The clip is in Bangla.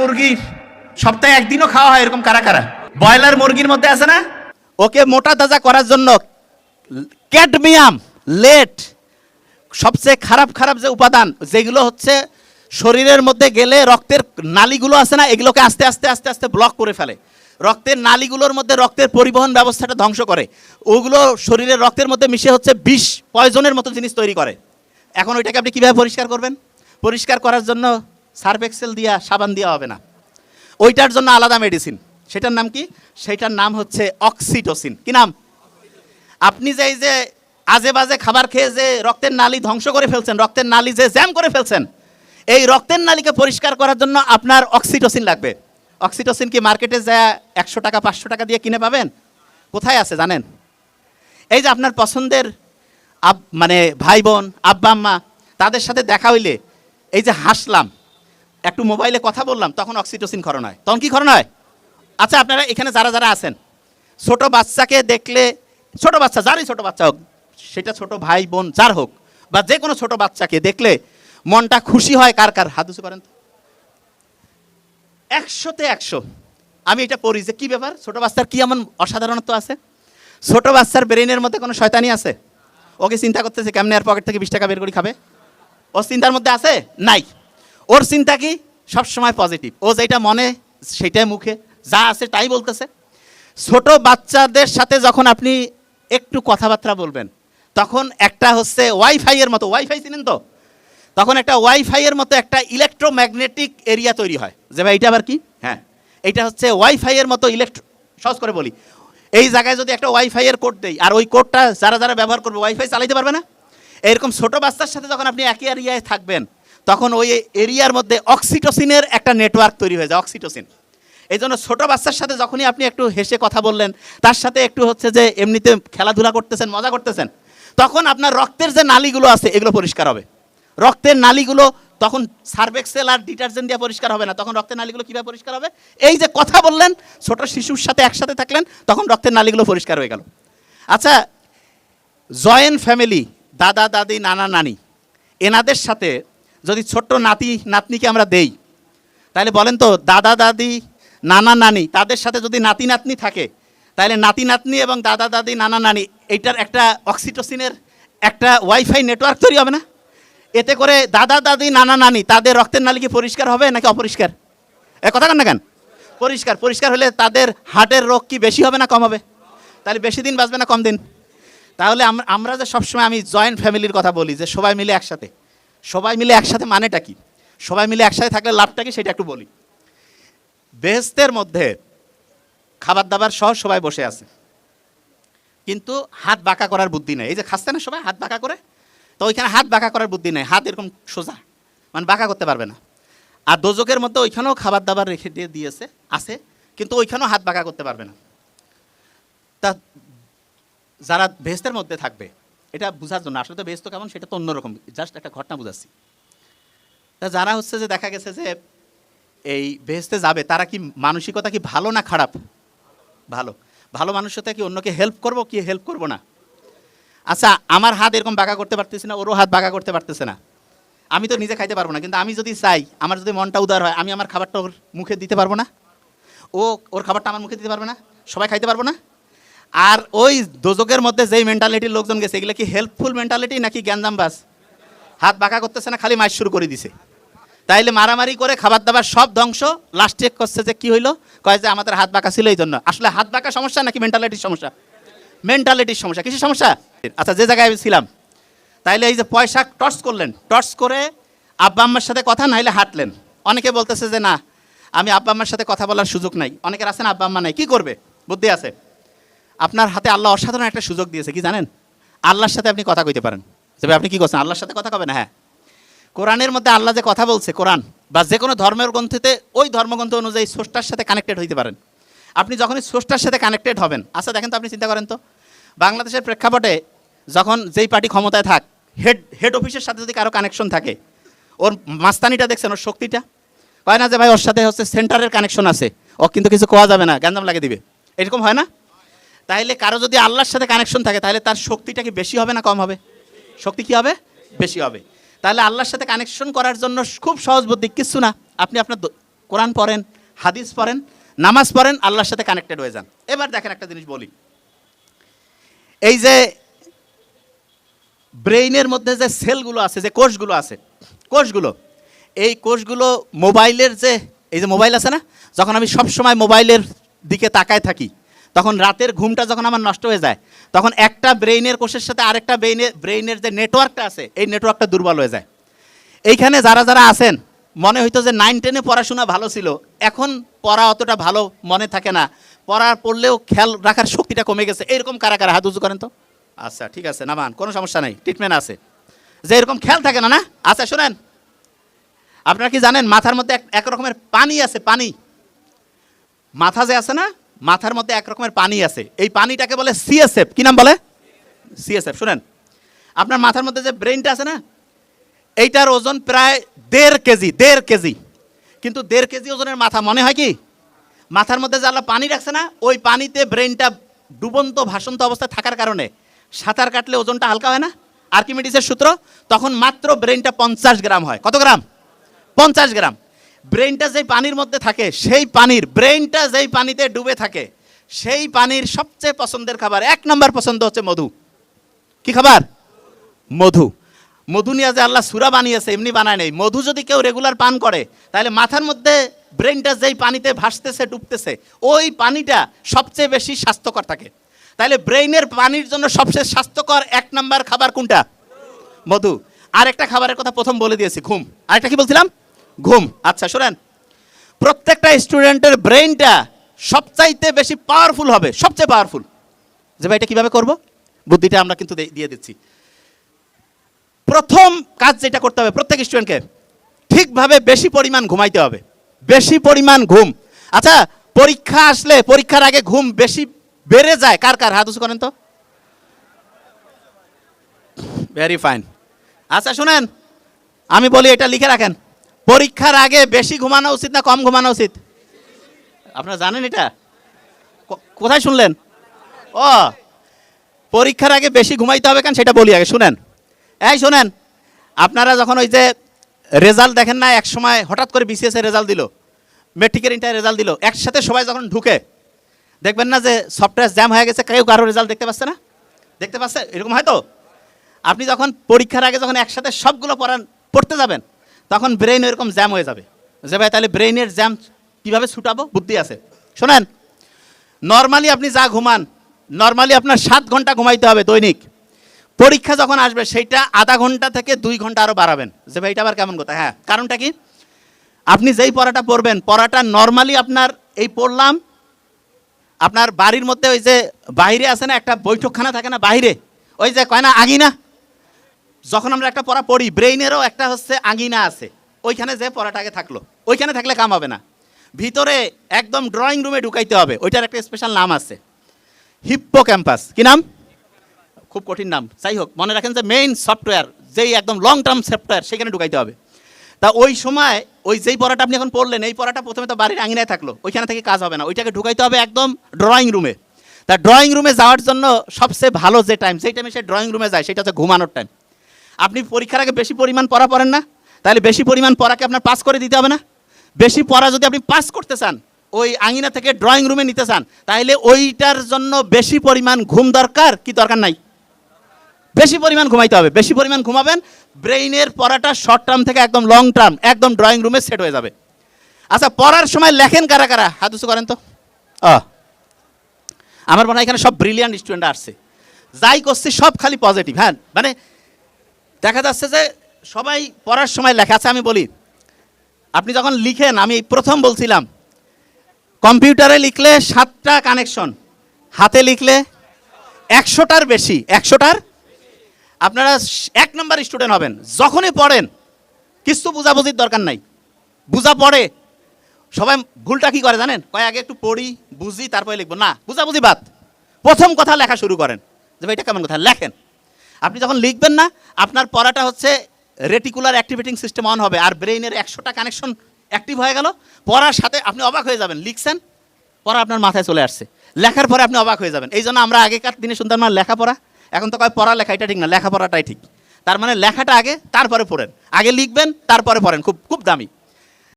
মুরগি সপ্তাহে একদিনও খাওয়া হয় এরকম কারা কারা? ব্রয়লার মুরগির মধ্যে আছে না? ওকে, মোটা তাজা করার জন্য ক্যাডমিয়াম, লেট, সবচেয়ে খারাপ খারাপ যে উপাদান, যেগুলো হচ্ছে শরীরের মধ্যে গেলে রক্তের নালিগুলো আছে না, এগুলোকে আস্তে আস্তে আস্তে আস্তে ব্লক করে ফেলে। রক্তের নালিগুলোর মধ্যে রক্তের পরিবহন ব্যবস্থাটা ধ্বংস করে। ওগুলো শরীরের রক্তের মধ্যে মিশে হচ্ছে বিষ পয়জনের মতো জিনিস তৈরি করে। এখন ওইটাকে আপনি কীভাবে পরিষ্কার করবেন? পরিষ্কার করার জন্য সার্ফ এক্সেল দিয়া সাবান দেওয়া হবে না। ওইটার জন্য আলাদা মেডিসিন। সেটার নাম কি? সেটার নাম হচ্ছে অক্সিটোসিন। কি নাম? আপনি যে এই যে আজে বাজে খাবার খেয়ে যে রক্তের নালি ধ্বংস করে ফেলছেন, রক্তের নালি যে জ্যাম করে ফেলছেন, এই রক্তের নালিকে পরিষ্কার করার জন্য আপনার অক্সিটোসিন লাগবে। অক্সিটোসিন কি মার্কেটে যা একশো টাকা, পাঁচশো টাকা দিয়ে কিনে পাবেন? কোথায় আছে, জানেন? এই যে আপনার পছন্দের মানে ভাই বোন, আব্বা, আম্মা, তাদের সাথে দেখা হইলে এই যে হাসলাম একটু মোবাইলে কথা বললাম, তখন অক্সিটোসিন খরণ হয়। তখন কি খরণ হয়? আচ্ছা আপনারা এখানে যারা যারা আছেন, ছোট বাচ্চাকে দেখলে, ছোট বাচ্চা, যারই ছোট বাচ্চা হোক, সেটা ছোট ভাই, বোন, যার হোক, বা যে কোনো ছোট বাচ্চাকে দেখলে মনটা খুশি হয় কার কার? হাত উঁচু করেন একশোতে একশো। আমি এটা পড়ি যে কি ব্যাপার? ছোট বাচ্চার কি এমন অসাধারণত্ব আছে? ছোট বাচ্চার ব্রেনের মধ্যে কোনো শয়তানি আছে? ওকে চিন্তা করতেছে কেমনে আর পকেট থেকে বিশ টাকা বের করে খাবে? ও চিন্তার মধ্যে আছে? নাই। ওর চিন্তা কি? সবসময় পজিটিভ ও যেটা মনে, সেটাই মুখে। যা আছে তাই বলতেছে। ছোট বাচ্চাদের সাথে যখন আপনি একটু কথাবার্তা বলবেন, তখন একটা হচ্ছে ওয়াইফাই এর মতো। ওয়াইফাই চিনেন তো? তখন একটা ওয়াইফাই এর মতো একটা ইলেকট্রোম্যাগনেটিক এরিয়া তৈরি হয়। যে ভাই, এটা আবার কি? হ্যাঁ। এটা হচ্ছে ওয়াইফাই এর মতো ইলেকট্রো সহজ করে বলি। এই জায়গায় যদি একটা ওয়াইফাই এর কোড দেই, আর ওই কোডটা যারা যারা ব্যবহার করবে ওয়াইফাই চালাইতে পারবে না? এরকম ছোট বাচ্চার সাথে যখন আপনি একই এরিয়ায় থাকবেন তখন ওই এরিয়ার মধ্যে অক্সিটোসিনের একটা নেটওয়ার্ক তৈরি হয়ে যায়, অক্সিটোসিন। এই জন্য ছোটো বাচ্চার সাথে যখনই আপনি একটু হেসে কথা বললেন, তার সাথে একটু হচ্ছে যে এমনিতে খেলাধুলা করতেছেন, মজা করতেছেন, তখন আপনার রক্তের যে নালীগুলো আছে, এগুলো পরিষ্কার হবে। রক্তের নালীগুলো তখন সার্ভেক্সেল আর ডিটারজেন্ট দিয়ে পরিষ্কার হবে না, তখন রক্তের নালীগুলো কীভাবে পরিষ্কার হবে? এই যে কথা বললেন, ছোট শিশুর সাথে একসাথে থাকলেন, তখন রক্তের নালীগুলো পরিষ্কার হয়ে গেল। আচ্ছা জয়েন্ট ফ্যামিলি, দাদা, দাদি, নানা, নানি, এনাদের সাথে যদি ছোট্ট নাতি, নাতনিকে আমরা দেই, তাহলে বলেন তো, দাদা, দাদি, নানা, নানি, তাদের সাথে যদি নাতি, নাতনি থাকে, তাহলে নাতি, নাতনি এবং দাদা, দাদি, নানা, নানি, এইটার একটা অক্সিটোসিনের একটা ওয়াইফাই নেটওয়ার্ক তৈরি হবে না? এতে করে দাদা, দাদি, নানা, নানি, তাদের রক্তের নালী কি পরিষ্কার হবে নাকি অপরিষ্কার? এ কথা কেন না কেন? পরিষ্কার পরিষ্কার হলে তাদের হার্টের রোগ কি বেশি হবে না কম হবে? তাহলে বেশি দিন বাঁচবে না কম দিন? তাহলে আমরা যে সবসময় আমি জয়েন্ট ফ্যামিলির কথা বলি, যে সবাই মিলে একসাথে সবাই মিলে একসাথে মানেটা কি? সবাই মিলে একসাথে থাকলে লাভটা কি? সেটা একটু বলি। বেহেস্তের মধ্যে খাবার দাবার সহ সবাই বসে আছে। কিন্তু হাত বাঁকা করার বুদ্ধি নেই। এই যে খাচ্ছে না সবাই? হাত বাঁকা করে? তো ওইখানে হাত বাঁকা করার বুদ্ধি নেই। হাত এরকম সোজা। মানে বাঁকা করতে পারবে না। আর দোজকের মধ্যে ওইখানেও খাবার দাবার রেখে দিয়ে দিয়েছে, আছে, কিন্তু ওইখানেও হাত বাঁকা করতে পারবে না। তা যারা বেহেস্তের মধ্যে থাকবে এটা বোঝার জন্য। আসলে তো বেহেস্ত কেমন, সেটা তো অন্যরকম। জাস্ট একটা ঘটনা বুঝাচ্ছি। তা যারা হচ্ছে যে, দেখা গেছে যে, এই বেহেস্তে যাবে, তারা কি মানসিকতা কি ভালো না খারাপ? ভালো। ভালো মানুষতা কি অন্যকে হেল্প করব কি হেল্প করব না? আচ্ছা আমার হাত এরকম বাঁকা করতে পারতেছি না, ওরও হাত বাঁকা করতে পারতেছে না। আমি তো নিজে খাইতে পারব না, কিন্তু আমি যদি চাই, আমার যদি মনটা উদার হয়, আমি আমার খাবারটা ওর মুখে দিতে পারব না? ও, ওর খাবারটা আমার মুখে দিতে পারবে না? সবাই খাইতে পারব না? আর ওই দোজকের মধ্যে যেই মেন্টালিটির লোকজন গেছে, এগুলো কি হেল্পফুল মেন্টালিটি নাকি জ্ঞানজাম বাস হাত বাঁকা করতেছে না, খালি মাইশ শুরু করে দিছে। তাইলে মারামারি করে খাবার দাবার সব ধ্বংস। লাস্ট চেক করছে যে কি হইল, কয় যে আমাদের হাত বাঁকা ছিল এই জন্য আসলে হাত বাঁকা সমস্যা নাকি মেন্টালিটির সমস্যা? মেন্টালিটির সমস্যা। কিছু সমস্যা? আচ্ছা যে জায়গায় ছিলাম, তাইলে এই যে পয়সা টর্চ করলেন। টর্চ করে আব্বা আম্মার সাথে কথা নাইলে হাঁটলেন। অনেকে বলতেছে যে না, আমি আব্বা আম্মার সাথে কথা বলার সুযোগ নাই। অনেকের আছেন আব্বা আম্মা নাই। কি করবে? বুদ্ধি আছে? আপনার হাতে আল্লাহ অসাধারণ একটা সুযোগ দিয়েছে, কি জানেন? আল্লাহর সাথে আপনি কথা কইতে পারেন। ভাই, আপনি কি করছেন? আল্লাহর সাথে কথা কবেন? হ্যাঁ। কোরআনের মধ্যে আল্লাহ যে কথা বলছে, কোরআন, বা যে কোনো ধর্মের গ্রন্থেতে ওই ধর্মগ্রন্থ অনুযায়ী স্রষ্টার সাথে কানেক্টেড হইতে পারেন। আপনি যখনই স্রষ্টার সাথে কানেক্টেড হবেন আচ্ছা দেখেন তো আপনি চিন্তা করেন তো, বাংলাদেশের প্রেক্ষাপটে যখন যেই পার্টি ক্ষমতায় থাক হেড হেড অফিসের সাথে যদি কারও কানেকশন থাকে, ওর মাস্তানিটা দেখছেন, ওর শক্তিটা? কয় না যে ভাই, ওর সাথে হচ্ছে সেন্টারের কানেকশন আছে, ও কিন্তু কিছু কোয়া যাবে না, গ্যাঞ্জাম লাগিয়ে দিবে। এরকম হয় না? তাইলে কারও যদি আল্লাহর সাথে কানেকশন থাকে তাহলে তার শক্তিটা কি বেশি হবে না কম হবে? শক্তি কি হবে? বেশি হবে। তাহলে আল্লাহর সাথে কানেকশন করার জন্য খুব সহজ বুদ্ধি, কিচ্ছু না। আপনি আপনার কোরআন পড়েন, হাদিস পড়েন, নামাজ পড়েন, আল্লাহর সাথে কানেক্টেড হয়ে যান। এবার দেখেন একটা জিনিস বলি। এই যে ব্রেইনের মধ্যে যে সেলগুলো আছে, যে কোষগুলো আছে, কোষগুলো, এই কোষগুলো মোবাইলের যে, এই যে মোবাইল আছে না, যখন আমি সব সময় মোবাইলের দিকে তাকায় থাকি তখন রাতের ঘুমটা যখন আমার নষ্ট হয়ে যায়, তখন একটা ব্রেইনের কোষের সাথে আরেকটা ব্রেইনের ব্রেইনের যে নেটওয়ার্কটা আছে, এই নেটওয়ার্কটা দুর্বল হয়ে যায়। এইখানে যারা যারা আছেন, মনে হইতো যে নাইন টেনে পড়াশোনা ভালো ছিল, এখন পড়া অতটা ভালো মনে থাকে না। পড়া পড়লেও খেয়াল রাখার শক্তিটা কমে গেছে। এরকম কারা কারা? হাত উঁচু করেন তো? আচ্ছা ঠিক আছে, নামান, কোনো সমস্যা নেই ট্রিটমেন্ট আছে। যে এরকম খেয়াল থাকে না না? আচ্ছা শোনেন। আপনারা কি জানেন, মাথার মধ্যে এক- রকমের পানি আছে, পানি। মাথা যে আছে না মাথার মধ্যে এক রকমের পানি আছে। এই পানিটাকে বলে সিএসএফ কি নাম বলে? সিএসএফ শুনেন। আপনার মাথার মধ্যে যে ব্রেনটা আছে না, এইটার ওজন প্রায় দেড় কেজি দেড় কেজি। কিন্তু দেড় কেজি ওজনের মাথা, মনে হয় কি? মাথার মধ্যে যে আল্লাহ পানি রাখছে না, ওই পানিতে ব্রেনটা ডুবন্ত, ভাসন্ত অবস্থায় থাকার কারণে সাঁতার কাটলে ওজনটা হালকা হয় না। আর্কিমিডিসের সূত্র, তখন মাত্র ব্রেনটা পঞ্চাশ গ্রাম হয়। কত গ্রাম? পঞ্চাশ গ্রাম। ব্রেনটা যেই পানির মধ্যে থাকে, সেই পানির ব্রেনটা যেই পানিতে ডুবে থাকে, সেই পানির সবচেয়ে পছন্দের খাবার, এক নম্বর পছন্দ হচ্ছে মধু। কি খাবার? মধু। মধু নিয়ে যে আল্লাহ সুরা বানিয়েছে, এমনি বানায় নেই। মধু যদি কেউ রেগুলার পান করে, তাহলে মাথার মধ্যে ব্রেনটা যেই পানিতে ভাসতেছে, ডুবতেছে, ওই পানিটা সবচেয়ে বেশি স্বাস্থ্যকর থাকে। তাহলে ব্রেইনের পানির জন্য সবচেয়ে স্বাস্থ্যকর এক নাম্বার খাবার কোনটা? মধু। আর একটা খাবারের কথা প্রথম বলে দিয়েছি, ঘুম। আরেকটা কি বলছিলাম? ঘুম। আচ্ছা শোনেন। প্রত্যেকটা স্টুডেন্টের ব্রেইনটা সবচাইতে বেশি পাওয়ারফুল হবে, সবচেয়ে পাওয়ারফুল যে ভাই, এটা কীভাবে করব? বুদ্ধিটা আমরা কিন্তু দিয়ে দিচ্ছি। প্রথম কাজ যেটা করতে হবে, প্রত্যেক স্টুডেন্টকে ঠিকভাবে বেশি পরিমাণ ঘুমাইতে হবে। বেশি পরিমাণ ঘুম। আচ্ছা পরীক্ষা আসলে, পরীক্ষার আগে ঘুম বেশি বেড়ে যায়, কার কার? হাত উঁচু করেন তো। ভেরি ফাইন আচ্ছা শুনেন। আমি বলি, এটা লিখে রাখেন। পরীক্ষার আগে বেশি ঘুমানো উচিত না কম ঘুমানো উচিত? আপনারা জানেন এটা? কোথায় শুনলেন? ও, পরীক্ষার আগে বেশি ঘুমাইতে হবে কেন সেটা বলি আগে, শুনেন। এই শুনেন, আপনারা যখন ওই যে রেজাল্ট দেখেন না, এক সময় হঠাৎ করে বিসিএস এর রেজাল্ট দিল, মেট্রিকের ইন্টার রেজাল্ট দিল, একসাথে সবাই যখন ঢুকে, দেখবেন না যে সফটওয়্যার জ্যাম হয়ে গেছে, কেউ কারও রেজাল্ট দেখতে পাচ্ছে না? দেখতে পাচ্ছে? এরকম হয়তো আপনি যখন পরীক্ষার আগে যখন একসাথে সবগুলো পড়ান, পড়তে যাবেন তখন ব্রেন এরকম জ্যাম হয়ে যাবে। যে ভাই, তাহলে ব্রেইনের জ্যাম কীভাবে ছুটাবো? বুদ্ধি আছে। শোনেন নর্মালি আপনি যা ঘুমান নর্মালি আপনার সাত ঘণ্টা ঘুমাইতে হবে দৈনিক। পরীক্ষা যখন আসবে, সেইটা আধা ঘণ্টা থেকে দুই ঘণ্টা আরও বাড়াবেন। যে ভাই, এটা আবার কেমন কথা? হ্যাঁ কারণটা কি? আপনি যেই পড়াটা পড়বেন, পড়াটা নর্মালি আপনার, এই পড়লাম, আপনার বাড়ির মধ্যে ওই যে বাইরে আছে না, একটা বৈঠকখানা থাকে না, বাইরে। ওই যে কয় না, আগিনা? যখন আমরা একটা পড়া পড়ি, ব্রেইনেরও একটা হচ্ছে আঙিনা আছে। ওইখানে যে পড়াটাকে থাকল, ওইখানে থাকলে কাম হবে না। ভিতরে একদম ড্রয়িং রুমে ঢুকাইতে হবে, ওইটার একটা স্পেশাল নাম আছে। হিপ্পো ক্যাম্পাস কি নাম? খুব কঠিন নাম। যাই হোক, মনে রাখেন যে মেইন সফটওয়্যার যেই একদম লং টার্ম সফটওয়্যার সেখানে ঢুকাইতে হবে। তা ওই সময় ওই যেই পড়াটা আপনি এখন পড়লেন, এই পড়াটা প্রথমে তো বাড়ির আঙিনায় থাকল, ওইখানে থেকে কাজ হবে না। ওইটাকে ঢুকাইতে হবে একদম ড্রয়িং রুমে তা ড্রয়িং রুমে যাওয়ার জন্য সবচেয়ে ভালো যে টাইম সেই টাইমে সে ড্রয়িং রুমে যায়, সেটা হচ্ছে ঘুমানোর টাইম আপনি পরীক্ষার আগে বেশি পরিমাণ পড়া পড়েন না? তাহলে বেশি পরিমাণ পড়াকে আপনার পাস করে দিতে হবে না? বেশি পড়া যদি আপনি পাস করতে চান, ওই আঙিনা থেকে ড্রয়িং রুমে নিতে চান, তাহলে ওইটার জন্য বেশি পরিমাণ ঘুম দরকার কি দরকার নাই? বেশি পরিমাণ ঘুমাইতে হবে। বেশি পরিমাণ ঘুমাবেন, ব্রেইনের পড়াটা শর্ট টার্ম থেকে একদম লং টার্ম একদম ড্রয়িং রুমে সেট হয়ে যাবে। আচ্ছা পড়ার সময় লেখেন কারা কারা? হাত উঁচু করেন তো। আমার মনে হয় এখানে সব ব্রিলিয়ান্ট স্টুডেন্ট আসছে। যাই করছি, সব খালি পজিটিভ হ্যাঁ? মানে দেখা যাচ্ছে যে সবাই পড়ার সময় লেখা আছে, আমি বলি, আপনি যখন লিখেন, আমি প্রথম বলছিলাম, কম্পিউটারে লিখলে সাতটা কানেকশন, হাতে লিখলে একশোটার বেশি, একশোটার? আপনারা এক নম্বর স্টুডেন্ট হবেন, যখনই পড়েন, কিছু বুঝাবুঝির দরকার নাই, বুঝা পড়ে, সবাই ভুলটা কি করে জানেন? কয়, আগে একটু পড়ি, বুঝি, তারপরে লিখব। না, বুঝাবুঝি বাদ, প্রথম কথা লেখা শুরু করেন, যে ভাই, এটা কেমন কথা? লেখেন। আপনি যখন লিখবেন না, আপনার পড়াটা হচ্ছে রেটিকুলার অ্যাক্টিভেটিং সিস্টেম অন হবে, আর ব্রেইনের একশোটা কানেকশন অ্যাক্টিভ হয়ে গেল। পড়ার সাথে আপনি অবাক হয়ে যাবেন। লিখছেন, পড়া আপনার মাথায় চলে আসছে। লেখার পরে আপনি অবাক হয়ে যাবেন। এই জন্য আমরা আগেকার দিনে শুনতাম না, লেখাপড়া। এখন তো কয়, পড়া লেখা এটা ঠিক না, লেখাপড়াটাই ঠিক। তার মানে লেখাটা আগে, তারপরে পড়েন। আগে লিখবেন, তারপরে পড়েন, খুব খুব দামি।